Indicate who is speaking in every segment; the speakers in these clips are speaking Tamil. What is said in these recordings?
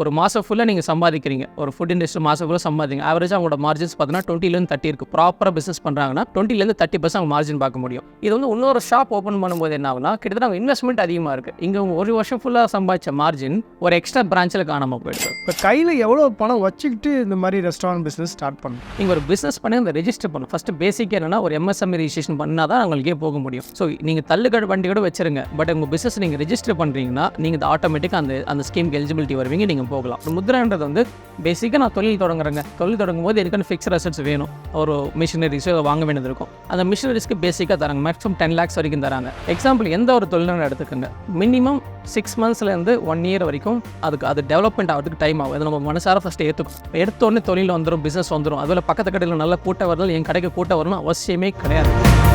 Speaker 1: ஒரு மாதம் ஃபுல்லாக நீங்கள் சம்பாதிக்கிறீங்க. ஒரு ஃபுட் இண்டஸ்ட்ரி மாதம் ஃபுல்லாக சம்பாதிங்க. ஆவரேஜாக அவங்களோட மார்ஜின்ஸ் பார்த்தீங்கன்னா டுவெண்ட்டிலேருந்து தேர்ட்டி இருக்குது ப்ராப்பராக பிஸ்னஸ் பண்ணுறாங்கன்னா டுவெண்ட்டிலேருந்து தேர்ட்டி பர்சன்ட் அவங்க மார்ஜின் பார்க்க முடியும். இது வந்து இன்னொரு ஷாப் ஓப்பன் பண்ணும்போது என்ன ஆகுனா கிட்டத்தட்ட அவங்க இன்வெஸ்ட்மெண்ட் அதிகமாக இருக்குது இங்கே ஒரு வருஷம் ஃபுல்லாக சம்பாதிச்ச மார்ஜின் ஒரு எக்ஸ்ட்ரா பிரான்ச்சில் காணாமல் போயிடுது.
Speaker 2: இப்போ கையில் எவ்வளோ பணம் வச்சுக்கிட்டு இந்த மாதிரி ரெஸ்டாரண்ட் பிஸ்னஸ் ஸ்டார்ட் பண்ணணும்?
Speaker 1: நீங்கள் ஒரு பிஸ்னஸ் பண்ணி அந்த ரெஜிஸ்டர் பண்ணணும். ஃபஸ்ட்டு பேசிக் என்னன்னா ஒரு எம்எஸ்எம்இ ரெஜிஸ்ட்ரேஷன் பண்ணால் தான் உங்களுக்கே போக முடியும். ஸோ நீங்கள் தள்ளுக்கடை வண்டி கூட வச்சிருங்க பட் உங்கள் பிஸ்னஸ் நீங்கள் ரெஜிஸ்டர் பண்ணுறீங்கன்னா நீங்கள் ஆட்டோமேட்டிக்காக அந்த அந்த ஸ்கீம்க்கு எலிஜிபிலிட்டி வருவீங்க. நீங்கள் போகலாம். ஒரு முத்ரான்றது வந்து பேசிக்காக நான் தொழில் தொடங்குறேங்க. தொழில் தொடங்கும் போது எனக்கு ஃபிக்ஸ்ட் அசட்ஸ் வேணும். ஒரு மிஷினரிஸோ வாங்க வேண்டியது இருக்கும். அந்த மிஷினரிஸ்க்கு பேசிக்காக தராங்க. மேக்ஸிமம் டென் லேக்ஸ் வரைக்கும் தராங்க. எக்ஸாம்பிள் எந்த ஒரு தொழில்நுட்பம் எடுத்துக்கோங்க. மினிமம் சிக்ஸ் மந்த்ஸ்லேருந்து ஒன் இயர் வரைக்கும் அதுக்கு அது டெவலப்மெண்ட் ஆகிறதுக்கு டைம் ஆகும். அது நம்ம மனசார ஃபஸ்ட்டு ஏற்றுக்கும் எடுத்தோடனே தொழில் வந்துடும் பிஸ்னஸ் வந்துடும் அதில் பக்கத்து கடையில் நல்லா கூட்ட வருதல் என் கடைக்கு கூட்ட வரணும் அவசியமே கிடையாது.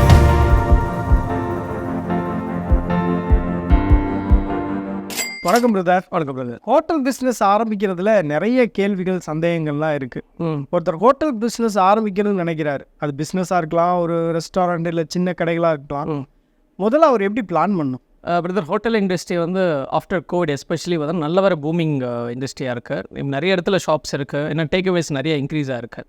Speaker 2: வணக்கம் பிரதர்.
Speaker 1: வணக்கம் பிரதர்.
Speaker 2: ஹோட்டல் பிஸ்னஸ் ஆரம்பிக்கிறதுல நிறைய கேள்விகள் சந்தேகங்கள்லாம் இருக்குது
Speaker 1: ம்.
Speaker 2: ஒருத்தர் ஹோட்டல் பிஸ்னஸ் ஆரம்பிக்கணும்னு நினைக்கிறாரு. அது பிஸ்னஸாக இருக்கலாம் ஒரு ரெஸ்டாரண்ட் இல்லை சின்ன கடைகளாக இருக்கலாம். முதல்ல அவர் எப்படி பிளான் பண்ணும்
Speaker 1: பிரதர் ஹோட்டல் இண்டஸ்ட்ரி வந்து ஆஃப்டர் கோவிட் எஸ்பெஷலி வந்து நல்ல வர பூமிங் இண்டஸ்ட்ரியாக இருக்குது நிறைய இடத்துல ஷாப்ஸ் இருக்குது ஏன்னா டேக்அவேஸ் நிறைய இன்க்ரீஸாக இருக்குது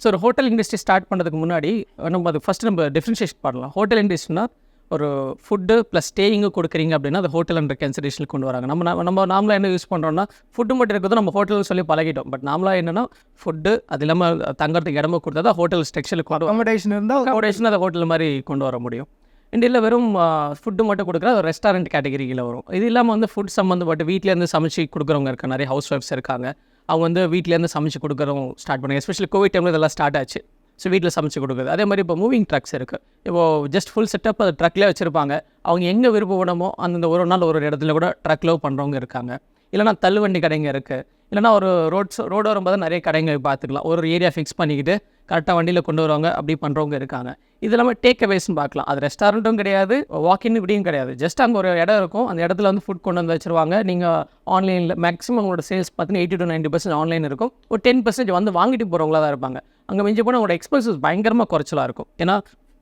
Speaker 1: ஸோ ஒரு ஹோட்டல் இண்டஸ்ட்ரி ஸ்டார்ட் பண்ணுறதுக்கு முன்னாடி நம்ம அது ஃபஸ்ட்டு நம்ம டிஃப்ரென்ஷியேட் பண்ணலாம். ஹோட்டல் இண்டஸ்ட்ரினா ஒரு ஃபுட்டு ப்ளஸ் ஸ்டேயிங்கு கொடுக்குறீங்க அப்படின்னா அது ஹோட்டல் என்ற கன்சிடரேஷன் கொண்டு வராங்க. நம்ம நம்ம- நம்ம நாமளாக என்ன யூஸ் பண்ணுறோம்னா ஃபுட்டு மட்டும் இருக்கிறது நம்ம ஹோட்டல்னு சொல்லி பழகிட்டோம். பட் நாமளாக என்னென்னா ஃபுட்டு அது இல்லாமல் தங்கறதுக்கு இடமா கொடுத்தா தான் ஹோட்டல் ஸ்ட்ரக்சருக்கு கொண்டு
Speaker 2: அகாமடேஷன் இருந்தால்
Speaker 1: அகாமடேஷன் அதை ஹோட்டல் மாதிரி கொண்டு வர முடியும். இந்தியாவில் வெறும் ஃபுட்டு மட்டும் கொடுக்குற அது ரெஸ்டாரண்ட் கேட்டகரியில் வரும். இது இல்லாமல் வந்து ஃபுட் சம்மந்தப்பட்ட வீட்டிலேருந்து சமைச்சு கொடுக்குறவங்க இருக்காங்க நிறைய ஹவுஸ் ஒய்ஃப்ஸ் இருக்காங்க. அவங்க வந்து வீட்டிலேருந்து சமைச்சு கொடுக்குறவங்க ஸ்டார்ட் பண்ணுங்க எஸ்பெஷலி கோவிட் டைமில் இதெல்லாம் ஸ்டார்ட் ஆச்சு. ஸோ வீட்டில் சமைச்சு கொடுக்குறது அதே மாதிரி இப்போ மூவிங் ட்ரக்ஸ் இருக்குது இப்போ ஜஸ்ட் ஃபுல் செட்டப் அது ட்ரக்லேயே வச்சுருப்பாங்க. அவங்க எங்கே விருப்பப்படமோ அந்தந்த ஒரு நாள் ஒரு இடத்துல கூட ட்ரக்கில் பண்ணுறவங்க இருக்காங்க. இல்லைனா தள்ளுவண்டி கடைங்க இருக்குது இல்லைனா ஒரு ரோட்ஸ் ரோடு வரும்போது நிறைய கடைகள் பார்த்துக்கலாம். ஒரு ஏரியா ஃபிக்ஸ் பண்ணிக்கிட்டு கரெக்டாக வண்டியில் கொண்டு வருவாங்க. அப்படி பண்ணுறவங்க இருக்காங்க. இது இல்லாமல் டேக் அவேஸ்னு பார்க்கலாம். அது ரெஸ்டாரண்ட்டும் கிடையாது வாக்கின் இப்படியும் கிடையாது. ஜஸ்ட் அங்கே ஒரு இடம் இருக்கும். அந்த இடத்துல வந்து ஃபுட் கொண்டு வந்து வச்சிருவாங்க. நீங்கள் ஆன்லைனில் மேக்ஸிமம் உங்களோட சேல்ஸ் பார்த்தீங்கன்னா eighty to ninety percent online இருக்கும். ஒரு டென் பர்சன்ட் வந்து வாங்கிட்டு போகிறவங்களா தான் இருப்பாங்க. அங்கே மிஞ்சி போனால் உங்களோட எக்ஸ்பென்சஸ் பயங்கரமாக குறைச்சலாக இருக்கும். ஏன்னா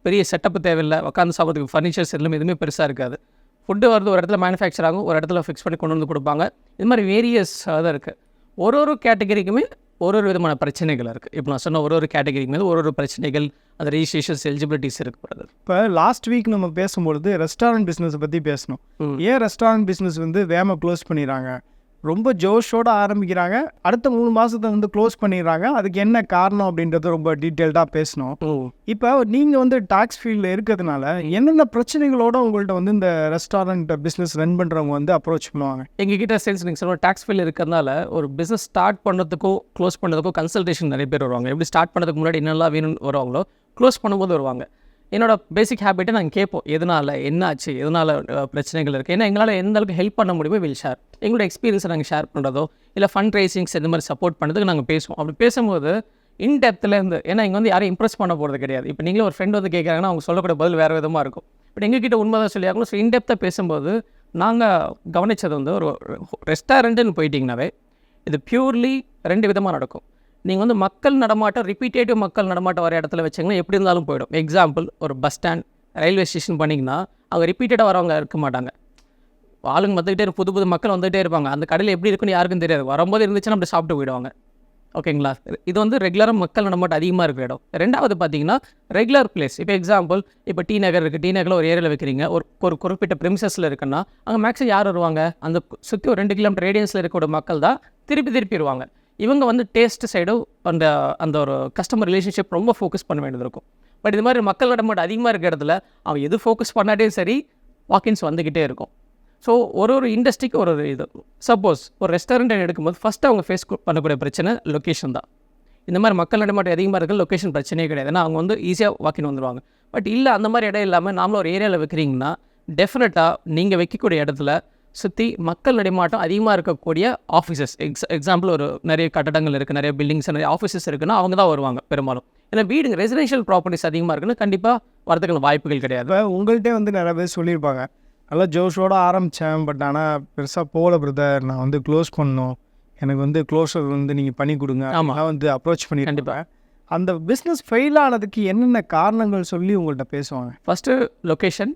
Speaker 1: பெரிய செட்டப் தேவையில்லை. உட்காந்து சாப்பிட்றதுக்கு ஃபர்னிச்சர்ஸ் எல்லாமே எதுவுமே பெருசாக இருக்காது. ஃபுட்டு வரது ஒரு இடத்துல மேனுஃபேக்சர் ஆகும். ஒரு இடத்துல ஃபிக்ஸ் பண்ணி கொண்டு வந்து கொடுப்பாங்க. இது மாதிரி வேரியஸ் தான் இருக்குது ஒரு ஒரு கேட்டகரிக்குமே ஒரு ஒரு விதமான பிரச்சனைகள் இருக்குது இப்போ நான் சொன்ன ஒரு ஒரு கேட்டகரிக்கு மேலே ஒரு ஒரு பிரச்சனைகள் அந்த ரெஜிஸ்ட்ரேஷன்ஸ் எலிஜிபிலிட்டிஸ் இருக்கு பிரதர்
Speaker 2: இப்போ லாஸ்ட் வீக் நம்ம பேசும்பொழுது ரெஸ்டாரண்ட் பிஸ்னஸை பற்றி பேசணும். ஏன் ரெஸ்டாரண்ட் பிஸ்னஸ் வந்து வேம க்ளோஸ் பண்ணிடுறாங்க? ரொம்ப ஜோஷோட ஆரம்பிக்கிறாங்க. அடுத்த மூணு மாதத்தை வந்து க்ளோஸ் பண்ணிடுறாங்க. அதுக்கு என்ன காரணம் அப்படின்றத ரொம்ப டீட்டெயில்டாக பேசணும். இப்போ நீங்கள் வந்து டாக்ஸ் ஃபீல்டில் இருக்கிறதுனால என்னென்ன பிரச்சனைகளோட உங்கள்கிட்ட வந்து இந்த ரெஸ்டாரண்ட் பிஸ்னஸ் ரன் பண்ணுறவங்க வந்து அப்ரோச் பண்ணுவாங்க?
Speaker 1: எங்ககிட்ட சேல்ஸ் நீங்கள் சொல்லுவோம் டேக்ஸ் ஃபீல் இருக்கிறதுனால ஒரு பிஸ்னஸ் ஸ்டார்ட் பண்ணுறதுக்கோ க்ளோஸ் பண்ணுறதுக்கோ கன்சல்டேஷன் நிறைய பேர் வருவாங்க. எப்படி ஸ்டார்ட் பண்ணுறதுக்கு முன்னாடி என்னெல்லாம் வேணும்னு வருவாங்களோ க்ளோஸ் பண்ணும்போது வருவாங்க. என்னோட பேசிக் ஹேபிட்டை நாங்கள் கேட்போம். எதனால்? என்னாச்சு? எதனால் பிரச்சனைகள் இருக்குது ஏன்னா எங்களால் எந்த அளவுக்கு ஹெல்ப் பண்ண முடியுமோ வில் ஷேர் எங்களோட எக்ஸ்பீரியன்ஸை நாங்கள் ஷேர் பண்ணுறதோ இல்லை ஃபண்ட் ரைசிங்ஸ் இந்த மாதிரி சப்போர்ட் பண்ணுறதுக்கு நாங்கள் பேசுவோம். அப்படி பேசும்போது இன் இருந்து ஏன்னா இங்கே வந்து யாரையும் இம்ப்ரெஸ் பண்ண போகிறது கிடையாது. இப்போ நீங்களே ஒரு ஃப்ரெண்ட் வந்து கேட்குறாங்கன்னா அவங்க சொல்லக்கூடிய பதில் வேறு விதமாக இருக்கும். பட் எங்ககிட்ட உண்மை தான் சொல்லி ஆகணும் ஸோ இன்டெப்த்தாக பேசும்போது நாங்கள் கவனித்தது வந்து ஒரு ரெஸ்டாரண்ட்டுன்னு போயிட்டிங்கனாவே இது பியூர்லி ரெண்டு விதமாக நடக்கும். நீங்கள் வந்து மக்கள் நடமாட்டம் ரிப்பீட்டேட்டிவ் மக்கள் நடமாட்டம் வர இடத்துல வச்சிங்கன்னா எப்படி இருந்தாலும் போயிடும். எக்ஸாம்பிள் ஒரு பஸ் ஸ்டாண்ட் ரயில்வே ஸ்டேஷன் பண்ணிங்கன்னா அவங்க ரிப்பீட்டடாக வரவங்க இருக்க மாட்டாங்க. ஆளுங்க வந்துக்கிட்டே புது புது மக்கள் வந்துகிட்டே இருப்பாங்க. அந்த கடையில் எப்படி இருக்குன்னு யாருக்கும் தெரியாது. வரும்போது இருந்துச்சுன்னா அப்படி சாப்பிட்டு போயிடுவாங்க. ஓகேங்களா இது வந்து ரெகுலராக மக்கள் நடமாட்டம் அதிகமாக இருக்கிற இடம். ரெண்டாவது பார்த்தீங்கன்னா ரெகுலர் பிளேஸ் இப்போ எக்ஸாம்பிள் இப்போ டி நகர் இருக்குது டி நகரில் ஒரு ஏரியாவில் வைக்கிறீங்க. ஒரு ஒரு குறிப்பிட்ட ப்ரிமிசஸில் இருக்குன்னா அங்கே மேக்ஸிமம் யார் வருவாங்க? அந்த சுற்றி ஒரு ரெண்டு கிலோமீட்டர் ரேடியன்ஸில் இருக்கக்கூடிய மக்கள் தான் திருப்பி திருப்பி வருவாங்க. இவங்க வந்து டேஸ்ட் சைடும் அந்த அந்த ஒரு கஸ்டமர் ரிலேஷன்ஷிப் ரொம்ப ஃபோக்கஸ் பண்ண வேண்டியது இருக்கும். பட் இது மாதிரி மக்கள் நடமாட்டம் அதிகமாக இருக்கிற இடத்துல அவன் எது ஃபோக்கஸ் பண்ணாட்டே சரி வாக்கின்ஸ் வந்துக்கிட்டே இருக்கும். ஸோ ஒரு ஒரு இண்டஸ்ட்ரிக்கு ஒரு ஒரு இது. சப்போஸ் ஒரு ரெஸ்டாரண்ட் எடுக்கும்போது ஃபஸ்ட்டு அவங்க ஃபேஸ் பண்ணக்கூடிய பிரச்சனை லொக்கேஷன் தான். இந்த மாதிரி மக்கள் நடமாட்டம் அதிகமாக இருக்க லொக்கேஷன் பிரச்சனையே கிடையாது. ஏன்னா அவங்க வந்து ஈஸியாக வாக்கின் வந்துடுவாங்க பட் இல்லை அந்த மாதிரி இடம் இல்லாமல் நாமளும் ஒரு ஏரியாவில் வைக்கிறீங்கன்னா டெஃபினட்டாக நீங்கள் வைக்கக்கூடிய இடத்துல சுற்றி மக்கள் நடமாட்டம் அதிகமாக இருக்கக்கூடிய ஆஃபீஸஸ் எக்ஸ் எக்ஸாம்பிள் ஒரு நிறைய கட்டடங்கள் இருக்குது நிறைய பில்டிங்ஸ் நிறைய ஆஃபீஸஸ் இருக்குன்னா அவங்க தான் வருவாங்க பெரும்பாலும். ஏன்னா வீடுங்க ரெசிடென்ஷியல் ப்ராப்பர்ட்டிஸ் அதிகமாக இருக்குன்னா கண்டிப்பாக வரதுக்கான வாய்ப்புகள் கிடையாது.
Speaker 2: உங்கள்கிட்ட வந்து நிறைய பேர் சொல்லியிருப்பாங்க. நல்லா ஜோஷோட ஆரம்பித்தேன் பட் ஆனால் பெருசாக போகல பிரதர் நான் வந்து க்ளோஸ் பண்ணணும். எனக்கு வந்து க்ளோஸர் வந்து நீங்கள் பண்ணி கொடுங்க.
Speaker 1: ஆமா.
Speaker 2: நான் வந்து அப்ரோச்
Speaker 1: கண்டிப்பா.
Speaker 2: பண்ணியிருப்பேன் அந்த பிஸ்னஸ் ஃபெயில் ஆனதுக்கு என்னென்ன காரணங்கள் சொல்லி உங்கள்கிட்ட பேசுவாங்க?
Speaker 1: ஃபஸ்ட்டு லொக்கேஷன்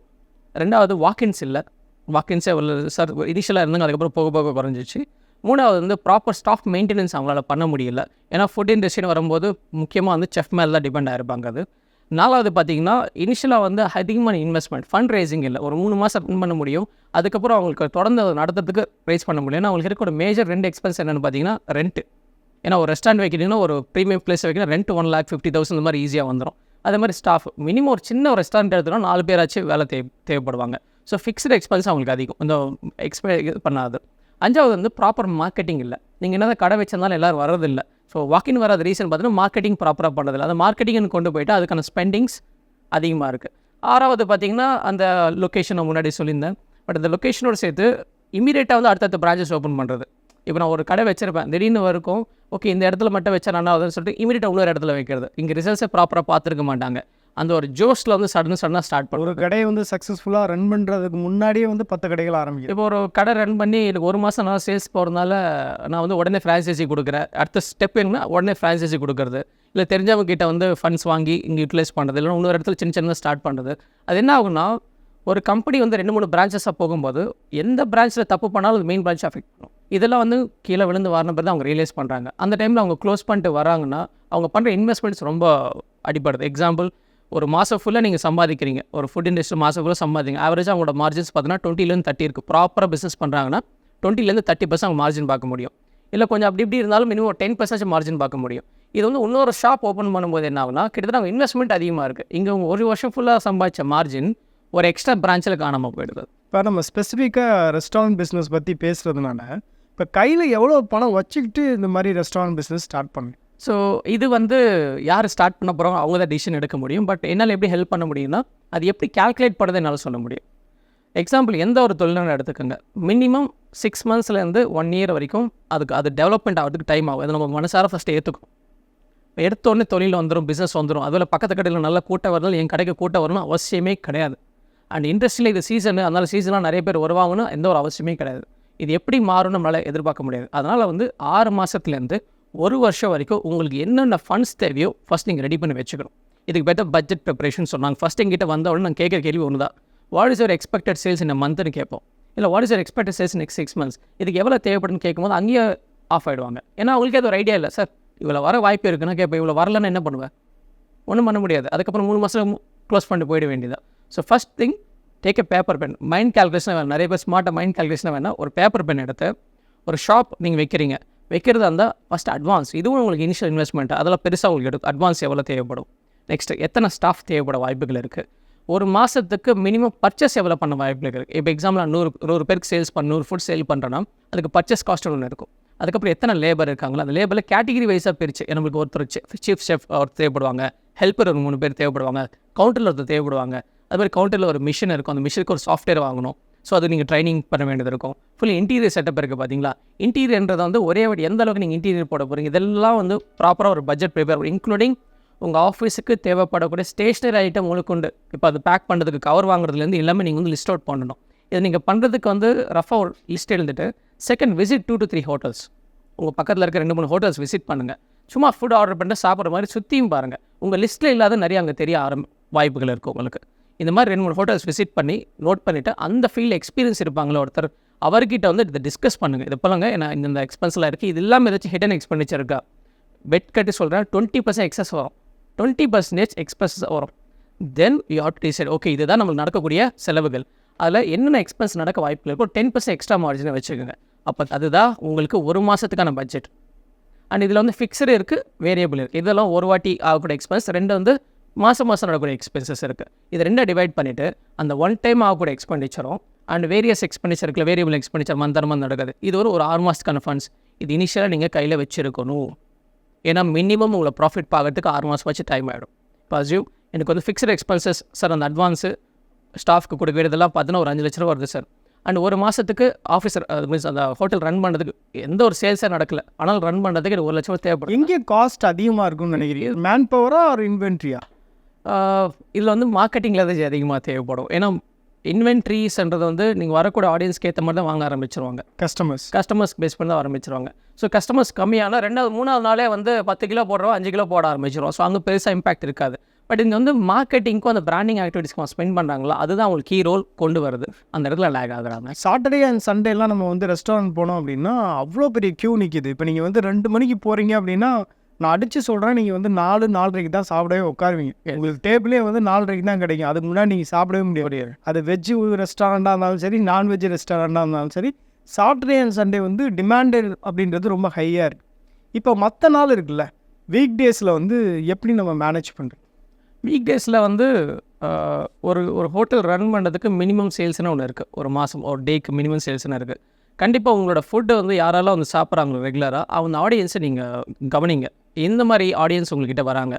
Speaker 1: ரெண்டாவது வாக்கின்ஸ் இல்லை வாக்கின்ஸே சார் இனிஷியலாக இருந்தாங்க அதுக்கப்புறம் போக போக குறைஞ்சிச்சு மூணாவது வந்து ப்ராப்பர் ஸ்டாஃப் மெயின்டெனன்ஸ் அவங்களால பண்ண முடியல. ஏன்னா ஃபுட் இண்டஸ்ட்ரின்னு வரும்போது முக்கியமாக வந்து செஃப் மேலே தான் டிபெண்ட் ஆகிருப்பாங்க அது. நாலாவது பார்த்தீங்கன்னா இனிஷியலாக வந்து அதிகமான இன்வெஸ்ட்மெண்ட் ஃபண்ட் ரேசிங் இல்லை. ஒரு மூணு மாதம் ரன் பண்ண முடியும். அதுக்கப்புறம் அவங்களுக்கு தொடர்ந்து நடத்துறதுக்கு ரைஸ் பண்ண முடியும் ஏன்னா அவங்களுக்கு இருக்க ஒரு மேஜர் ரெண்டு எக்ஸ்பென்ஸ் என்னென்னு பார்த்தீங்கன்னா ரெண்ட் ஏன்னா ஒரு ரெஸ்டாரண்ட் வைக்கிறீங்கன்னா ஒரு ப்ரீமியம் பிளேஸ் வைக்கணும் rent one lakh fifty thousand இந்த மாதிரி ஈஸியாக வந்துடும் அதே மாதிரி ஸ்டாஃப் மினிமம் ஒரு சின்ன ஒரு ரெஸ்டாரண்ட் எடுத்தோம்னா நாலு பேராச்சும் வேலை தேவை தேவைப்படுவாங்க. ஸோ ஃபிக்ஸ்டு எக்ஸ்பென்ஸ் அவங்களுக்கு அதிகம். இந்த எக்ஸ்பெ இது பண்ணாது. அஞ்சாவது வந்து ப்ராப்பர் மார்க்கெட்டிங் இல்லை. நீங்கள் என்ன கடை வச்சிருந்தாலும் எல்லோரும் வரதில்லை ஸோ வாக்கின் வராத ரீசன் பார்த்தீங்கன்னா மார்க்கெட்டிங் ப்ராப்பராக பண்ணதில்லை. அந்த மார்க்கெட்டிங்னு கொண்டு போயிட்டு அதுக்கான ஸ்பெண்டிங்ஸ் அதிகமாக இருக்குது ஆறாவது பார்த்தீங்கன்னா அந்த லொக்கேஷனை முன்னாடி சொல்லியிருந்தேன். பட் அந்த லொக்கேஷனோட சேர்த்து இமீடியட்டாக வந்து அடுத்தடுத்த பிரான்ச்சஸ் ஓப்பன் பண்ணுறது இப்போ நான் ஒரு கடை வச்சிருப்பேன். திடீர்னு வரைக்கும் ஓகே இந்த இடத்துல மட்டும் வச்சா நல்லா சொல்லிட்டு இமீடியட்டாக இன்னொரு இடத்துல வைக்கிறது. இங்கே ரிசல்ட்ஸை ப்ராப்பராக பார்த்துருக்க மாட்டாங்க. அந்த ஒரு ஜோஷில் வந்து சடன் சடனாக ஸ்டார்ட் பண்ணுவோம்
Speaker 2: ஒரு கடையை வந்து சக்ஸஸ்ஃபுல்லாக ரன் பண்ணுறதுக்கு முன்னாடியே வந்து பத்து கடைகள் ஆரம்பிக்கும்
Speaker 1: இப்போ ஒரு கடை ரன் பண்ணி எனக்கு ஒரு மாதம் நல்லா சேல்ஸ் போகிறதுனால நான் வந்து உடனே ஃப்ரான்ச்சைசி கொடுக்குறேன். அடுத்த ஸ்டெப் என்ன உடனே ஃப்ரான்ச்சைசி கொடுக்குறது. இல்லை தெரிஞ்சவங்க கிட்ட வந்து ஃபண்ட்ஸ் வாங்கி இங்கே யூட்டிலைஸ் பண்ணுறது இல்லை இன்னொரு இடத்துல சின்ன சின்ன ஸ்டார்ட் பண்ணுறது அது என்ன ஆகும்னா ஒரு கம்பெனி வந்து ரெண்டு மூணு பிரான்ச்சஸாக போகும்போது எந்த பிரான்ச்சில் தப்பு பண்ணாலும் அது மெயின் பிரான்ச் அஃபெக்ட் பண்ணும். இதெல்லாம் வந்து கீழே விழுந்து வரணும் பிறகு அவங்க ரியலைஸ் பண்ணுறாங்க அந்த டைமில் அவங்க க்ளோஸ் பண்ணிட்டு வராங்கன்னா அவங்க பண்ணுற இன்வெஸ்ட்மெண்ட்ஸ் ரொம்ப அடிப்படுது எக்ஸாம்பிள் ஒரு மாதம் ஃபுல்லாக நீங்கள் சம்பாதிக்கிறீங்க. ஒரு ஃபுட் இண்டஸ்ட்ரி மாதம் ஃபுல்லாக சம்பாதிங்க. ஆவரேஜாக அவங்களோட மார்ஜின்ஸ் பார்த்தீங்கன்னா டுவெண்ட்டிலேருந்து தேர்ட்டி இருக்குது ப்ராப்பராக பிஸ்னஸ் பண்ணுறாங்கன்னா டுவெண்ட்டிலேருந்து தேர்ட்டி பர்சன்ட் அவங்க மார்ஜின் பார்க்க முடியும். இல்லை கொஞ்சம் அப்படி இப்படி இருந்தாலும் மினிமம் ஒரு டென் பர்சன்டேஜ் மார்ஜின் பார்க்க முடியும். இது வந்து இன்னொரு ஷாப் ஓப்பன் பண்ணும்போது என்ன ஆகுனா கிட்டத்தட்ட அவங்க இன்வெஸ்ட்மெண்ட் அதிகமாக இருக்குது இங்கே அவங்க ஒரு வருஷம் ஃபுல்லாக சம்பாதிச்ச மார்ஜின் ஒரு எக்ஸ்ட்ரா பிரான்ச்சில் காணாமல் போயிடுது.
Speaker 2: இப்போ நம்ம ஸ்பெசிஃபிக்காக ரெஸ்டாரண்ட் பிஸ்னஸ் பற்றி பேசுகிறதுனால இப்போ கையில் எவ்வளோ பணம் வச்சுக்கிட்டு இந்த மாதிரி ரெஸ்டாரண்ட் பிஸ்னஸ் ஸ்டார்ட் பண்ணு
Speaker 1: ஸோ இது வந்து யார் ஸ்டார்ட் பண்ண போகிறோம் அவங்க தான் டிசிஷன் எடுக்க முடியும். பட் என்னால் எப்படி ஹெல்ப் பண்ண முடியும்னா அது எப்படி கால்குலேட் பண்ணுறது என்னால் சொல்ல முடியும். எக்ஸாம்பிள் எந்த ஒரு தொழில்நுட்பம் எடுத்துக்கோங்க. மினிமம் சிக்ஸ் மந்த்ஸ்லேருந்து ஒன் இயர் வரைக்கும் அதுக்கு அது டெவலப்மெண்ட் ஆகிறதுக்கு டைம் ஆகும். அதை நம்ம மனசார ஃபஸ்ட்டு ஏற்றுக்கும் எடுத்தோடனே தொழில் வந்துடும் பிஸ்னஸ் வந்துடும் அதில் பக்கத்து கடையில் நல்ல கூட்டம் வரணும் என் கடைக்கு கூட்டம் வரணும் அவசியமே கிடையாது. அண்ட் இண்டஸ்ட்ரியில் இது சீசனு அதனால் சீசனாக நிறைய பேர் வருவாங்கன்னு எந்த ஒரு அவசியமே கிடையாது. இது எப்படி மாறும்னு நம்மளால் எதிர்பார்க்க முடியாது. அதனால் வந்து ஆறு மாதத்துலேருந்து ஒரு வருஷம் வரைக்கும் உங்களுக்கு என்னென்ன ஃபண்ட்ஸ் தேவையோ ஃபஸ்ட் நீங்கள் ரெடி பண்ணி வச்சுக்கணும். இதுக்கு பெட்டர் பட்ஜெட் ப்ரிப்பரேஷன் சொன்னாங்க. ஃபஸ்ட் எங்கிட்ட வந்த நான் கேட்குற கேள்வி ஒன்று தான் what is your expected sales இந்த மந்த்னு கேட்போம். இல்லை what is your expected sales next six months இதுக்கு எவ்வளோ தேவைப்படுன்னு கேட்கும்போது அங்கேயே ஆஃப் ஆகிடுவாங்க ஏன்னா அவங்களுக்கு அது ஒரு ஐடியா இல்லை. சார் இவ்வளோ வர வாய்ப்பு இருக்குன்னா கேட்பேன் இவ்வளோ வரலன்னு என்ன பண்ணுவேன் ஒன்றும் பண்ண முடியாது. அதுக்கப்புறம் மூணு மாதம் க்ளோஸ் பண்ணிட்டு போயிட வேண்டியதான் so first thing take a paper pen mind calculation வேணும். நிறைய பேர் ஸ்மார்ட்டாக மைண்ட் கால்குலேஷன் வேணால் ஒரு பேப்பர் பென் எடுத்து ஒரு ஷாப் நீங்கள் வைக்கிறீங்க. வைக்கிறதா இருந்தால் ஃபஸ்ட் அட்வான்ஸ் இதுவும் உங்களுக்கு இனிஷியல் இன்வெஸ்ட்மெண்ட் அதெல்லாம் பெருசாக உங்களுக்கு எடுக்கும் அட்வான்ஸ் எவ்வளோ தேவைப்படும்? நெக்ஸ்ட் எத்தனை ஸ்டாஃப் தேவைப்பட வாய்ப்புகள் இருக்குது ஒரு மாதத்துக்கு மினிமம் பர்ச்சேஸ் எவ்வளோ பண்ண வாய்ப்புகள் இருக்குது இப்போ எக்ஸாம்பிள் நூறு நூறு பேருக்கு சேல்ஸ் பண்ண நூறு ஃபுட் சேல் பண்ணுறோன்னா அதுக்கு பர்ச்சேஸ் காஸ்ட் ஒன்று இருக்கும். அதுக்கப்புறம் எத்தனை லேபர் இருக்காங்களோ அந்த லேபரில் கேட்டகிரி வைஸாக பிரிச்சு நம்மளுக்கு ஒருத்தர் சீஃப் ஷெஃப் ஒருத்தர் தேவைப்படுவாங்க ஹெல்ப்பர் ஒரு மூணு பேர் தேவைப்படுவாங்க கவுண்டரில் ஒருத்தர் தேவைப்படுவாங்க. அது மாதிரி கவுண்டரில் ஒரு மிஷின் இருக்கும். அந்த மிஷினுக்கு ஒரு சாஃப்ட்வேர் வாங்கணும். ஸோ அது நீங்கள் ட்ரைனிங் பண்ண வேண்டியது இருக்கும். ஃபுல் இன்டீரியர் செட்டப் இருக்குது பார்த்தீங்களா இன்டீரியர்ன்றதை வந்து ஒரே வாட்டி எந்த அளவுக்கு நீங்கள் இன்டீரியர் போட போகிறீங்க இதெல்லாம் வந்து ப்ராப்பராக ஒரு பட்ஜெட் ப்ரிப்பேர் இன்க்ளூடிங் உங்கள் ஆஃபீஸுக்கு தேவைப்படக்கூடிய ஸ்டேஷ்னரி ஐட்டம் உங்களுக்குண்டு இப்போ அது பேக் பண்ணுறதுக்கு கவர் வாங்குறதுலேருந்து எல்லாமே நீங்கள் வந்து லிஸ்ட் அவுட் பண்ணணும். இது நீங்கள் பண்ணுறதுக்கு வந்து ரஃபாக ஒரு லிஸ்ட் எழுதிட்டு second visit two to three hotels உங்கள் பக்கத்தில் இருக்க ரெண்டு மூணு ஹோட்டல்ஸ் விசிட் பண்ணுங்கள் சும்மா ஃபுட் ஆர்டர் பண்ணிட்டு சாப்பிட்ற மாதிரி சுற்றியும் பாருங்கள் உங்கள் லிஸ்ட்டில் இல்லாத நிறைய அங்கே தெரிய ஆரம்பி வாய்ப்புகள் இருக்குது உங்களுக்கு. இந்த மாதிரி ரெண்டு மூணு ஹோட்டல்ஸ் விசிட் பண்ணி நோட் பண்ணிவிட்டு அந்த ஃபீல்டு எக்ஸ்பீரியன்ஸ் இருப்பாங்களே ஒருத்தர் அவர்கிட்ட வந்து இதை டிஸ்கஸ் பண்ணுங்கள் இது போலங்க நான் இந்த எக்ஸ்பென்ஸ்லாம் இருக்குது இது இல்லாமல் ஏதாச்சும் ஹிடன் எக்ஸ்பெண்டிச்சர் இருக்கா? பெட் கட்டி சொல்கிறேன் டுவெண்ட்டி பர்சன்ட் எக்ஸஸ் வரும். டுவெண்ட்டி பர்சன்டேஜ் எக்ஸ்பென்சஸ் வரும். Then you had to decide okay இதுதான் நம்மளுக்கு நடக்கக்கூடிய செலவுகள். அதில் என்னென்ன எக்ஸ்பென்ஸ் நடக்க வாய்ப்புகள் இருக்கோ டென் பர்சன்ட் எக்ஸ்ட்ரா மார்ஜினை வச்சுக்கோங்க. அப்போ அதுதான் உங்களுக்கு ஒரு மாதத்துக்கான பட்ஜெட் அண்ட் இதில் வந்து ஃபிக்ஸடு இருக்குது வேரியபிள் இருக்குது இதெல்லாம் ஒரு வாட்டி ஆகக்கூடிய எக்ஸ்பென்ஸ் ரெண்டு வந்து மாதம் மாதம் நடக்கூடிய எக்ஸ்பென்சஸ் இருக்குது இது ரெண்டை டிவைட் பண்ணிவிட்டு அந்த ஒன் டைம் ஆகக்கூடிய எக்ஸ்பெண்டிச்சரும் அண்ட் வேரியஸ் எக்ஸ்பெண்டிச்சர் இருக்குல்ல வேரியபிள் எக்ஸ்பெண்டிச்சர் மந்த் மந்த் நடக்குது. இது ஒரு ஒரு ஆறு மாதத்துக்கான ஃபண்ட்ஸ் இது இனிஷியலாக நீங்கள் கையில் வச்சுருக்கணும். ஏன்னா மினிமம் உங்களை ப்ராஃபிட் பார்க்கறதுக்கு ஆறு மாதம் வச்சு டைம் ஆகிடும் இப்போ அசியூம் எனக்கு வந்து ஃபிக்ஸ்டு எக்ஸ்பென்சஸ் சார் அந்த அட்வான்ஸு ஸ்டாஃப்க்கு கொடுக்குறதெல்லாம் பார்த்தீங்கன்னா ஒரு அஞ்சு லட்ச ரூபா வருது சார் அண்ட் ஒரு மாதத்துக்கு ஆஃபீஸர் மீன்ஸ் அந்த ஹோட்டல் ரன் பண்ணுறதுக்கு எந்த ஒரு சேல்ஸே நடக்கல. ஆனால் ரன் பண்ணுறதுக்கு எனக்கு ஒரு லட்சம் ரூபா தேவைப்படும்
Speaker 2: எங்கே காஸ்ட் அதிகமாக இருக்கும்னு நினைக்கிறீங்க? மேன் பவரா ஒரு இன்வென்ட்ரியா
Speaker 1: இதில் வந்து மார்க்கெட்டிங்கில் தான் அதிகமாக தேவைப்படும். ஏன்னா இன்வென்ட்ரிஸ்ன்றது வந்து நீங்கள் வரக்கூடிய ஆடியன்ஸ்க்கு ஏற்ற மாதிரி தான் வாங்க ஆரம்பிச்சிருவாங்க.
Speaker 2: கஸ்டமர்ஸ்
Speaker 1: கஸ்டமர்ஸ் பேஸ் பண்ணி தான் ஆரம்பிச்சிருவாங்க. ஸோ கஸ்டமர்ஸ் கம்மியானா ரெண்டாவது மூணாவது நாளே வந்து பத்து கிலோ போடுறோம் அஞ்சு கிலோ போட ஆரம்பிச்சிருவோம். ஸோ அங்கே பெருசாக இம்பாக்ட் இருக்காது. பட் இங்கே வந்து மார்க்கெட்டிங்க்கும் அந்த பிராண்டிங் ஆக்டிவிட்டிஸ்க்கும் ஸ்பெண்ட் பண்ணுறாங்களா அதுதான் அவங்களுக்கு கீ ரோல் கொண்டு வருது. அந்த இடத்துல லேக் ஆகுறாங்க
Speaker 2: சாட்டர்டே அண்ட் சண்டேலாம் நம்ம வந்து ரெஸ்டாரண்ட் போனோம் அப்படின்னா அவ்வளோ பெரிய க்யூ நிற்கிது இப்போ நீங்கள் வந்து ரெண்டு மணிக்கு போகிறீங்க அப்படின்னா நான் அடித்து சொல்கிறேன் நீங்கள் வந்து நாலு நாலரைக்கு தான் சாப்பிடவே உட்காருவீங்க. உங்களுக்கு டேபிளே வந்து நாலரைக்கு தான் கிடைக்கும். அதுக்கு முன்னாடி நீங்கள் சாப்பிடவே முடியாது. அது வெஜ்ஜு ரெஸ்டாரண்ட்டாக இருந்தாலும் சரி நான்வெஜ் ரெஸ்டாரண்ட்டாக இருந்தாலும் சரி சாட்டர்டே அண்ட் சண்டே வந்து டிமாண்டு அப்படின்றது ரொம்ப ஹையாக இருக்குது இப்போ மற்ற நாள் இருக்குல்ல வீக் டேஸில் வந்து எப்படி நம்ம மேனேஜ் பண்ணுறது
Speaker 1: வீக் டேஸில் வந்து ஒரு ஒரு ஹோட்டல் ரன் பண்ணுறதுக்கு மினிமம் சேல்ஸ்னு ஒன்று இருக்குது ஒரு மாதம் ஒரு டேக்கு மினிமம் சேல்ஸ்னு இருக்குது கண்டிப்பாக உங்களோட ஃபுட்டு வந்து யாரெல்லாம் வந்து சாப்பிட்றாங்களோ ரெகுலராக அவங்க ஆடியன்ஸை நீங்கள் கவனிங்க. எந்த மாதிரி ஆடியன்ஸ் உங்கள்கிட்ட வராங்க?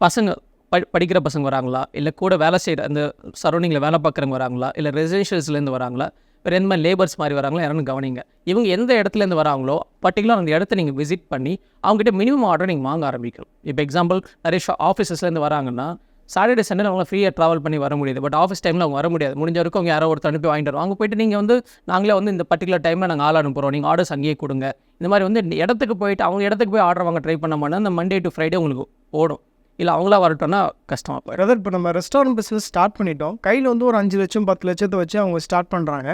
Speaker 1: பசங்க ப படிக்கிற பசங்க வராங்களா? இல்லை கூட வேலை செய்கிற அந்த சரௌண்டிங்கில் வேலை பார்க்குறவங்க வராங்களா? இல்லை ரெசிடென்ஷியல்ஸ்லேருந்து வராங்களா? வேறு எந்த மாதிரி லேபர்ஸ் மாதிரி வராங்களா? யாருன்னு கவனிங்க. இவங்க எந்த இடத்துலேருந்து வராங்களோ பர்டிகுலர் அந்த இடத்த நீங்கள் விசிட் பண்ணி அவங்ககிட்ட மினிமம் ஆர்டர் நீங்கள் வாங்க ஆரம்பிக்கணும். இப்போ எக்ஸாம்பிள் நிறைய ஷா ஆஃபீஸஸ்லேருந்து வராங்கன்னா சாட்டர்டே சண்டே அவங்கள ஃப்ரீயாக ட்ராவல் பண்ணி வர முடியுது. பட் ஆஃபீஸ் டைமில் அவங்க வர முடியாது. முடிஞ்ச வரைக்கும் அவங்க யாரோ ஒருத்தர் அனுப்பி வாங்கிட்டு வருவாங்க. அங்கே போயிட்டு நீங்கள் வந்து நாங்களே வந்து இந்த பர்டிகுலர் டைமில் நாங்கள் ஆள் அனுப்புகிறோம் நீங்கள் ஆர்டர்ஸ் அங்கேயே கொடுங்க. இந்த மாதிரி வந்து இந்த இடத்துக்கு போயிட்டு அவங்க இடத்துக்கு போய் ஆர்டர் வாங்க ட்ரை பண்ண மாட்டேன் அந்த மண்டே டு ஃப்ரைடே உங்களுக்கு ஓடும். இல்லை அவங்களா வரட்டோம்னா கஷ்டமாக போயிடும்.
Speaker 2: பிரதர் இப்போ நம்ம ரெஸ்டாரண்ட் பிஸ்னஸ் ஸ்டார்ட் பண்ணிட்டோம். கையில் வந்து ஒரு அஞ்சு லட்சம் பத்து லட்சத்தை வச்சு அவங்க ஸ்டார்ட் பண்ணுறாங்க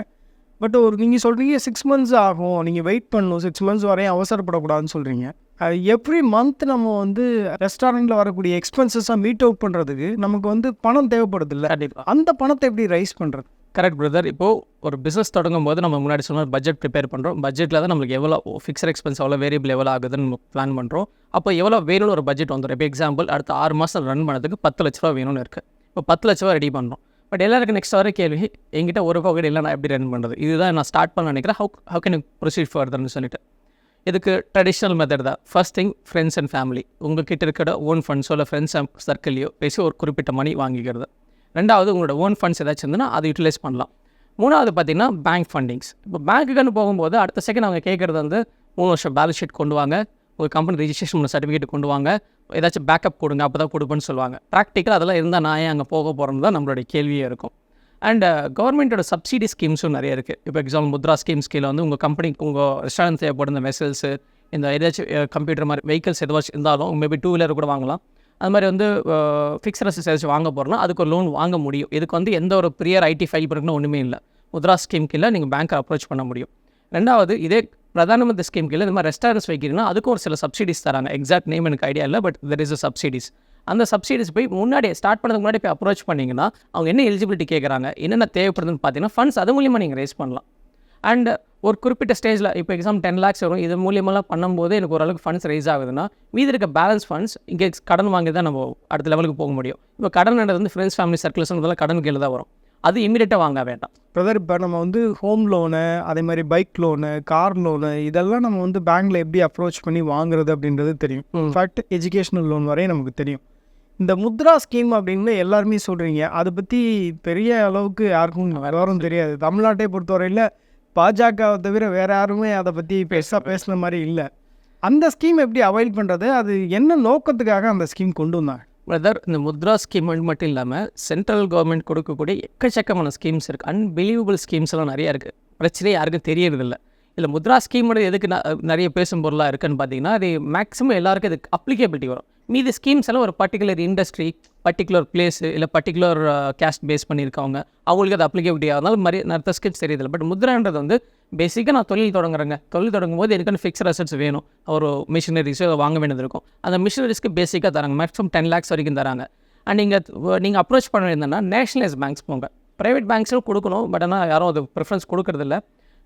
Speaker 2: பட் ஒரு நீங்கள் சொல்கிறீங்க சிக்ஸ் மந்த்ஸ் ஆகும். நீங்கள் வெயிட் பண்ணணும். சிக்ஸ் மந்த்ஸ் வரையும் அவசரப்படக்கூடாதுன்னு சொல்கிறீங்க எவ்ரி மந்த் நம்ம வந்து ரெஸ்டாரண்ட்டில் வரக்கூடிய எக்ஸ்பென்சஸாக மீட் அவுட் பண்ணுறதுக்கு நமக்கு வந்து பணம் தேவைப்படுது இல்லை
Speaker 1: கண்டிப்பாக
Speaker 2: அந்த பணத்தை எப்படி ரைஸ் பண்ணுறது
Speaker 1: கரெக்ட் பிரதர் இப்போது ஒரு பிஸ்னஸ் தொடங்கும் போது நம்ம முன்னாடி சொன்ன பட்ஜெட் ப்ரிப்பேர் பண்ணுறோம் பட்ஜெட்டில் தான் நம்மளுக்கு எவ்வளோ ஃபிக்ஸட் எக்ஸ்பென்ஸ் எவ்வளோ வேரியபிள் எவ்வளோ ஆகுதுன்னு நம்ம பிளான் பண்ணுறோம் அப்போ எவ்வளோ வேணும்னு ஒரு பட்ஜெட் வந்துடும் இப்போ எக்ஸாம்பிள் அடுத்த ஆறு மாதம் ரன் பண்ணதுக்கு பத்து லட்ச ரூபா வேணும்னு இருக்குது இப்போ பத்து லட்ச ரூபா ரெடி பண்ணுறோம் பட் எல்லாருக்கும் நெக்ஸ்ட் வர கேள்வி என்கிட்ட ஒரு ரூபா கூட இல்லை நான் எப்படி ரன் பண்ணுறது இதுதான் நான் ஸ்டார்ட் பண்ண நினைக்கிறேன். ஹவு ஹவு கேன் ப்ரொசீட் ஃபர்தர்னு சொல்லிட்டு. இதுக்கு ட்ரெடிஷ்னல் மெத்தட் தான். First thing friends and family உங்கள்கிட்ட இருக்கிற ஓன் ஃபண்ட்ஸோ இல்லை ஃப்ரெண்ட்ஸ் சர்க்கிளையோ பேசி ஒரு குறிப்பிட்ட மணி வாங்கிக்கிறது. ரெண்டாவது உங்களோட ஓன் ஃபண்ட்ஸ் ஏதாச்சும் இருந்ததுன்னா அதை யூட்டிலைஸ் பண்ணலாம். மூணாவது பார்த்தீங்கன்னா பேங்க் ஃபண்டிங்ஸ் இப்போ பேங்க்குன்னு போகும்போது அடுத்த செகண்ட் அவங்க கேட்குறது வந்து மூணு வருஷம் பேலன்ஸ் ஷீட் கொண்டு வாங்க. ஒரு கம்பெனி ரிஜிஸ்ட்ரேஷன் பண்ண சர்டிஃபிகேட் கொண்டு வாங்க. ஏதாச்சும் பேக்கப் கொடுங்க அப்போ தான் கொடுப்பேன்னு சொல்லுவாங்க. ப்ராக்டிக்கல் அதெல்லாம் இருந்தால் நான் ஏன் அங்கே போக போகிறோம் தான் நம்மளுடைய கேள்வியே இருக்கும். அண்ட் கவர்மெண்ட்டோட சப்சிடி ஸ்கீம்ஸும் நிறைய இருக்குது இப்போ எக்ஸாம்பிள் முத்ரா ஸ்கீம்ஸ் கீழே வந்து உங்கள் கம்பெனி உங்கள் ரெஸ்டாரண்ட் தேவைப்படும் இந்த இந்த ஏதாச்சும் கம்ப்யூட்டர் மாதிரி வெஹிக்கல்ஸ் எதுவாச்சும் இருந்தாலும் மேபி டூ வீலர் கூட வாங்கலாம். அது மாதிரி வந்து ஃபிக்ஸட் அசஸ் ஏதாச்சும் வாங்க போகிறோம்னா அதுக்கு ஒரு லோன் வாங்க முடியும். இதுக்கு வந்து எந்த ஒரு ப்ரியர் ஐடி ஃபைல் பண்ணுறதுன்னு ஒன்றுமே இல்லை. முத்ரா ஸ்கீம் கீழே நீங்கள் பேங்க்கை அப்ரோச் பண்ண முடியும். ரெண்டாவது இதே பிரதான மந்திரி ஸ்கீம் கீழே இந்த மாதிரி ரெஸ்டாரண்ட்ஸ் வைக்கிறீங்கன்னா அதுக்கும் ஒரு சில சப்சிடிஸ் தராங்க. எக்ஸாக்ட் நேம் எனக்கு ஐடியா இல்லை but there is a subsidies அந்த சப்சிடிஸ் போய் முன்னாடி ஸ்டார்ட் பண்ணதுக்கு முன்னாடி போய் அப்ரோச் பண்ணிங்கன்னா அவங்க என்ன எலிஜிபிலிட்டி கேட்குறாங்க என்னென்ன தேவைப்படுதுன்னு பார்த்தீங்கன்னா ஃபண்ட்ஸ் அது மூலியமாக நீங்கள் ரேஸ் பண்ணலாம். அண்ட் ஒரு குறிப்பிட்ட ஸ்டேஜில் இப்போ எக்ஸாம் டென் லேக்ஸ் வரும் இது மூலியமெல்லாம் பண்ணும்போது எனக்கு ஓரளவுக்கு ஃபண்ட்ஸ் ரைஸ் ஆகுதுன்னா மீதி இருக்க பேலன்ஸ் ஃபண்ட்ஸ் இங்கே கடன் வாங்கி தான் நம்ம அடுத்த லெவலுக்கு போக முடியும். இப்போ கடன் வந்து ஃப்ரெண்ட்ஸ் ஃபேமிலி சர்க்கிள்ஸ் இதெல்லாம் கடன் கீழே தான் வரும். அது இமீடியட்டாக வாங்க வேண்டாம்.
Speaker 2: பிரதர் இப்போ நம்ம வந்து ஹோம் லோனு அதே மாதிரி பைக் லோனு கார் லோனு இதெல்லாம் நம்ம வந்து பேங்க்கில் எப்படி அப்ரோச் பண்ணி வாங்குறது அப்படின்றது தெரியும். இன்ஃபேக்ட் எஜுகேஷனல் லோன் வரையும் நமக்கு தெரியும். இந்த முத்ரா ஸ்கீம் அப்படின்னு எல்லாருமே சொல்கிறீங்க அதை பற்றி பெரிய அளவுக்கு யாருக்கும் விவரம் தெரியாது. தமிழ்நாட்டை பொறுத்தவரையில் பாஜகவை தவிர வேறு யாருமே அதை பற்றி பெருசாக பேசுன மாதிரி இல்லை. அந்த ஸ்கீம் எப்படி அவாய்ட் பண்ணுறது அது என்ன நோக்கத்துக்காக அந்த ஸ்கீம் கொண்டு வந்தாங்க?
Speaker 1: பிரதர் இந்த முத்ரா ஸ்கீம் மட்டும் இல்லாமல் சென்ட்ரல் கவர்மெண்ட் கொடுக்கக்கூடிய எக்கச்சக்கமான ஸ்கீம்ஸ் இருக்குது அன்பிலீவபிள் ஸ்கீம்ஸ் எல்லாம் நிறையா இருக்குது பிரச்சனை யாருக்கும் தெரியறதில்ல. இல்லை முத்ரா ஸ்கீமோட எதுக்கு நிறைய பேசும் பொருளாக இருக்குன்னு பார்த்தீங்கன்னா அது மேக்ஸிமம் எல்லாருக்கும் இது அப்ளிகபிலிட்டி வரும். மீதி ஸ்கீம்ஸ் எல்லாம் ஒரு பர்டிகுலர் இண்டஸ்ட்ரி பர்டிகுலர் பிளேஸ் இல்லை பர்டிகுலர் கேஸ்ட் பேஸ் பண்ணியிருக்கவங்க அவங்களுக்கு அது அப்ளிகபிலிட்டி ஆகிறதுனால மாதிரி நிறைய ஸ்கீம்ஸ் தெரியுதில்லை. பட் முத்ரான்றது வந்து பேசிக்காக நான் தொழில் தொடங்குறேங்க. தொழில் தொடங்கும் போது எனக்கு ஃபிக்ஸட் அசட்ஸ் வேணும். ஒரு மிஷினரிஸோ வாங்க வேண்டியது இருக்கும். அந்த மிஷினரிஸ்க்கு பேசிக்காக தராங்க. மேக்ஸிமம் டென் லேக்ஸ் வரைக்கும் தராங்க. அண்ட் நீங்கள் நீங்கள் அப்ரோச் பண்ண வேண்டியதுன்னா நேஷனலைஸ் பேங்க்ஸ் போங்க. ப்ரைவேட் பேங்க்ஸும் கொடுக்கணும். பட் ஆனால் யாரும் அது ப்ரிஃபரன்ஸ் கொடுக்கறதில்ல.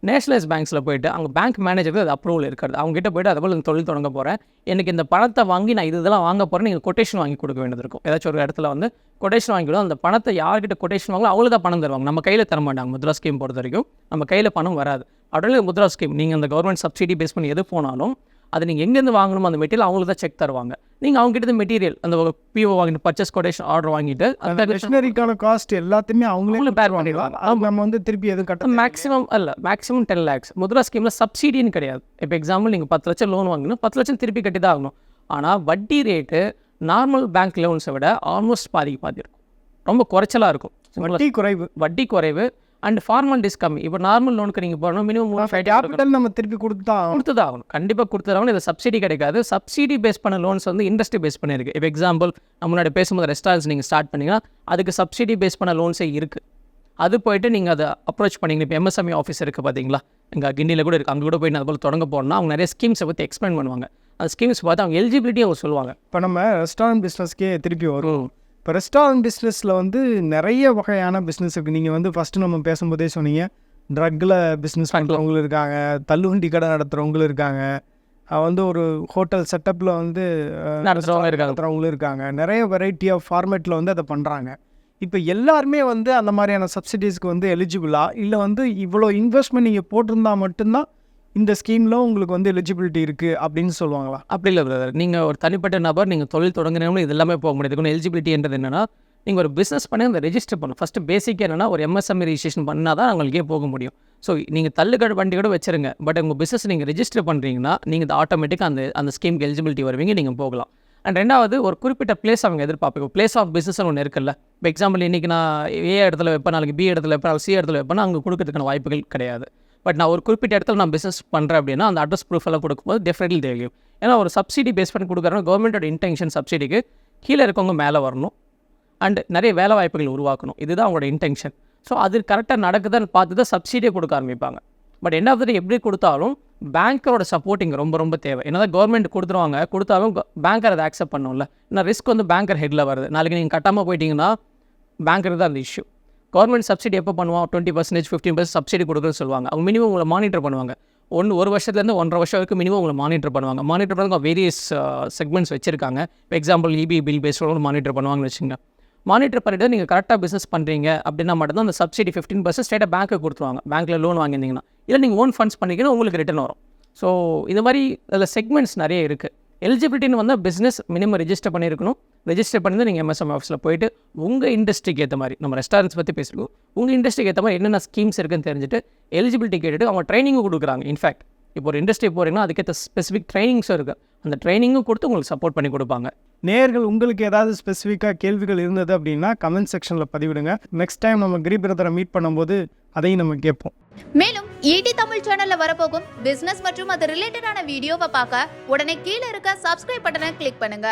Speaker 1: நேஷனலைஸ் பேங்க்ஸில் போயிட்டு அவங்க பேங்க் மேனேஜருக்கு அது அப்ரூவல் இருக்காது அவங்க கிட்ட போயிட்டு அதுபோல் இந்த தொழில் தொடங்க போகிறேன் எனக்கு இந்த பணத்தை வாங்கி நான் இது இதெல்லாம் வாங்க போகிறேன் நீங்கள் கொட்டேஷன் வாங்கி கொடுக்க வேண்டியது இருக்கும். ஏதாச்சும் ஒரு இடத்துல வந்து கொட்டேஷன் வாங்கிவிடும் அந்த பணத்தை யார்கிட்ட கொட்டேஷன் வாங்கலாம் அவங்களுக்கு தான் பணம் தருவாங்க. நம்ம கையில் தர மாட்டாங்க. முத்ரா ஸ்கீம் பொறுத்த வரைக்கும் நம்ம கையில் பணம் வராது. அப்படியே முத்ரா ஸ்கீம் நீங்கள் அந்த கவர்மெண்ட் சப்சிடி பேஸ் பண்ணி எது போனாலும் அது நீங்கள் எங்கேருந்து வாங்கணுமோ அந்த மெட்டீரியல் அவங்களுக்கு தான் செக் தருவாங்க. நீங்கள் அவங்க கிட்ட மெட்டீரியல் அந்த பிஓ வாங்கிட்டு பர்ச்சேஸ் கொட்டேஷன் ஆர்டர் வாங்கிட்டு
Speaker 2: அந்த மிஷினரிக்கான காஸ்ட் எல்லாத்தையுமே அவங்களே
Speaker 1: bear
Speaker 2: பண்ணிடுவாங்க. அது நம்ம வந்து திருப்பி எதுவும் கட்ட
Speaker 1: மேக்ஸிமம் அல்ல மேக்ஸிமம் டென் லேக்ஸ் முத்ரா ஸ்கீமில் சப்சிடின்னு கிடையாது. இப்போ எக்ஸாம்பிள் நீங்கள் பத்து லட்சம் லோன் வாங்கினா பத்து லட்சம் திருப்பி கட்டி தான் ஆகணும். ஆனால் வட்டி ரேட்டு நார்மல் பேங்க் லோன்ஸை விட ஆல்மோஸ்ட் பாதிக்கு பாதி இருக்கும். ரொம்ப குறைச்சலாக இருக்கும்.
Speaker 2: வட்டி குறைவு.
Speaker 1: வட்டி குறைவு. அண்ட் ஃபார்மாலிட்டிஸ் கம்மி. இப்போ நார்மல் லோனுக்கு நீங்கள் போகணும் மினிமம்
Speaker 2: கேபிட்டல் நம்ம திருப்பி கொடுத்து தான் ஆகணும்.
Speaker 1: கண்டிப்பாக கொடுத்துதாகணும். இது சப்சிடி கிடைக்காது. சப்சிடி பேஸ் பண்ண லோன்ஸ் வந்து இண்டஸ்ட்ரி பேஸ் பண்ணியிருக்கு. இப்போ எக்ஸாம்பிள் நம்ம முன்னாடி பேசும்போது ரெஸ்டாரண்ட்ஸ் நீங்கள் ஸ்டார்ட் பண்ணீங்கன்னா அதுக்கு சப்சிடி பேஸ் பண்ண லோன்ஸே இருக்குது அது போயிட்டு நீங்கள் அதை அப்ரோச் பண்ணீங்க இப்போ எம்எஸ்எம்இ ஆஃபீஸ் இருக்குது பார்த்தீங்களா இங்கே கிண்டியில் கூட இருக்குது அங்கே கூட போய் அது போல் தொடங்க போனால் அவங்க நிறைய ஸ்கீம்ஸை பற்றி எக்ஸ்பிளைன் பண்ணுவாங்க. அந்த ஸ்கீம்ஸ் பார்த்து அவங்க எலிஜிபிலிட்டி அவங்க சொல்லுவாங்க.
Speaker 2: இப்போ நம்ம ரெஸ்டாரண்ட் பிஸ்னஸ்க்கே திருப்பி வரும். இப்போ ரெஸ்டாரண்ட் பிஸ்னஸில் வந்து நிறைய வகையான பிஸ்னஸ் இருக்குது நீங்கள் வந்து ஃபஸ்ட்டு நம்ம பேசும்போதே சொன்னீங்க. ட்ரக்கில் பிஸ்னஸ் பண்ணுறவங்களும் இருக்காங்க. தள்ளுவண்டி கடை நடத்துகிறவங்களும் இருக்காங்க. வந்து ஒரு ஹோட்டல் செட்டப்பில் வந்து
Speaker 1: நடத்துகிறவங்க இருக்காங்க.
Speaker 2: நடத்துகிறவங்களும் இருக்காங்க. நிறைய வெரைட்டி ஆஃப் ஃபார்மேட்டில் வந்து அதை பண்ணுறாங்க இப்போ எல்லாருமே வந்து அந்த மாதிரியான சப்சிடிஸ்க்கு வந்து எலிஜிபிளா இல்லை வந்து இவ்வளோ இன்வெஸ்ட்மெண்ட் நீங்கள் போட்டிருந்தா மட்டும்தான் இந்த ஸ்கீமில் உங்களுக்கு வந்து எலிஜிபிலிட்டி இருக்குது அப்படின்னு சொல்லுவாங்களா?
Speaker 1: அப்படி இல்லை பிரதர் நீங்கள் ஒரு தனிப்பட்ட நபர் நீங்கள் தொழில் தொடங்குறவங்களும் இது எல்லாமே போக முடியாது. இதுக்கு எலிஜிபிலிட்டின்றது என்னென்னா நீங்கள் ஒரு பிஸ்னஸ் பண்ணி அந்த ரெஜிஸ்டர் பண்ணணும். ஃபஸ்ட்டு பேசிக் என்னன்னா ஒரு எம்எஸ்எம்இ ரிஜிஸ்ட்ரேஷன் பண்ணால் தான் உங்களுக்கே போக முடியும். ஸோ நீங்கள் தள்ளுக்கடை வண்டி கூட வச்சிருங்க. பட் உங்கள் பிஸ்னஸ் நீங்கள் ரெஜிஸ்டர் பண்ணுறீங்கன்னா நீங்கள் இந்த ஆட்டோமேட்டிக்காக அந்த அந்த ஸ்கீமுக்கு எலிஜிபிலிட்டி வருவீங்க நீங்கள் போகலாம். அண்ட் ரெண்டாவது ஒரு குறிப்பிட்ட பிளேஸ் அவங்க எதிர்பார்ப்பாங்க. பிளேஸ் ஆஃப் பிஸ்னஸ் ஒன்று இருக்குல்ல. இப்போ எக்ஸாம்பிள் இன்றைக்கி நான் ஏ இடத்துல வைப்பேன் நாளைக்கு பி இடத்துல வைப்பேன் சி இடத்துல வைப்பேன் அங்கே கொடுக்கறதுக்கான வாய்ப்புகள் கிடையாது. பட் நான் ஒரு குறிப்பிட்ட இடத்துல நான் பிஸ்னஸ் பண்ணுறேன் அப்படின்னா அந்த அட்ரஸ் ப்ரூஃப் எல்லாம் கொடுக்கும்போது டெஃபினெட்லி தெரியும். ஏன்னா ஒரு சப்சிடி பேஸ் பண்ணி கொடுக்குறோம் கவர்மெண்ட்டோட இன்டென்ஷன் சப்சிடிக்கு கீழே இருக்கவங்க மேலே வரணும். அண்ட் நிறைய வேலை வாய்ப்புகள் உருவாக்கணும். இதுதான் அவங்களோட இன்டென்ஷன் ஸோ அது கரெக்டாக நடக்குதான்னு பார்த்து தான் சப்சிடியை கொடுக்க ஆரம்பிப்பாங்க. பட் என்ன ஆஃப் எப்படி கொடுத்தாலும் பேங்க்கரோட சப்போர்ட்டிங் ரொம்ப ரொம்ப தேவை. என்ன தான் கவர்மெண்ட் கொடுத்துருவாங்க. கொடுத்தாலும் பேங்கர் அதை அக்செப்ட் பண்ணும்ல ஏன்னா ரிஸ்க் வந்து பேங்கர் ஹெட்டில் வருது. நாளைக்கு நீங்கள் கட்டாமல் போயிட்டீங்கன்னா பேங்கர் தான் அந்த இஷ்யூ கவர்மெண்ட் சப்சிடி எப்போ பண்ணுவோம் twenty percentage fifteen percent subsidy கொடுக்குன்னு சொல்லுவாங்க. அவங்க மினிமம் உங்களை மானிட்டர் பண்ணுவாங்க. ஒன்று ஒரு வருஷத்துலேருந்து ஒன்றரை வருஷம் வரைக்கும் மினிமம் உங்களை மானிட்டர் பண்ணுவாங்க. மானிட்டர் பண்ணுங்க வேரியஸ் செக்மெண்ட்ஸ் வச்சிருக்காங்க. இப்போ எக்ஸாம்பிள் இபி பில் பேஸ்டோட மானிட்டர் பண்ணுவாங்கன்னு வச்சுங்க மானிட்டர் பண்ணிட்டு நீங்கள் கரெக்டாக பிஸ்னஸ் பண்ணுறீங்க அப்படின்னா மட்டும்தான் அந்த சப்சிடி ஃபிஃப்டீன் பர்சன்ட் ஸ்டேட்டாக பேங்க்கு கொடுத்துருவாங்க. பேங்க்கில் லோன் வாங்கியிருந்தீங்கன்னா. இல்லை நீங்கள் ஓன் ஃபண்ட்ஸ் பண்ணிக்கணும் உங்களுக்கு ரிட்டர்ன் வரும். ஸோ இந்த மாதிரி அதில் செக்மெண்ட்ஸ் நிறைய இருக்குது எலிஜிபிலிட்டின்னு வந்தால் பிஸ்னஸ் மினிமம் ரெஜிஸ்டர் பண்ணியிருக்கணும் ரெஜிஸ்டர் பண்ணி நீங்கள் எம்எஸ்எம் ஆஃபீஸில் போயிட்டு உங்கள் இண்டஸ்ட்ரிக்கு ஏற்ற மாதிரி நம்ம ரெஸ்டாரண்ட்ஸ் பற்றி பேசிருக்கோம். உங்கள் இண்டஸ்ட்ரிக்கு ஏற்ற மாதிரி என்னென்ன ஸ்கீம்ஸ் இருக்குன்னு தெரிஞ்சுட்டு எலிஜிபிலிட்டி கேட்டுட்டு அவங்க ட்ரைனிங்கும் கொடுக்குறாங்க. இன்ஃபேக்ட் இப்போ ஒரு இண்டஸ்ட்ரி போகிறீங்கன்னா அதுக்கேற்ற ஸ்பெசிஃபிக் ட்ரைனிங்ஸும் இருக்குது அந்த ட்ரைனிங்கும் கொடுத்து உங்களுக்கு சப்போர்ட் பண்ணி கொடுப்பாங்க.
Speaker 2: நேர்கள் உங்களுக்கு ஏதாவது ஸ்பெசிஃபிக்காக கேள்விகள் இருந்தது அப்படின்னா கமெண்ட் செக்ஷனில் பதிவிடுங்க. நெக்ஸ்ட் டைம் நம்ம கிரி பிரதரை மீட் பண்ணும்போது அதையும் நம்ம கேட்போம்.
Speaker 3: மேலும் ஈடி தமிழ் சேனல்ல வரப்போகும் பிசினஸ் மற்றும் அது ரிலேட்டடான வீடியோவை பார்க்க உடனே கீழே இருக்க சப்ஸ்கிரைப் பட்டனை கிளிக் பண்ணுங்க.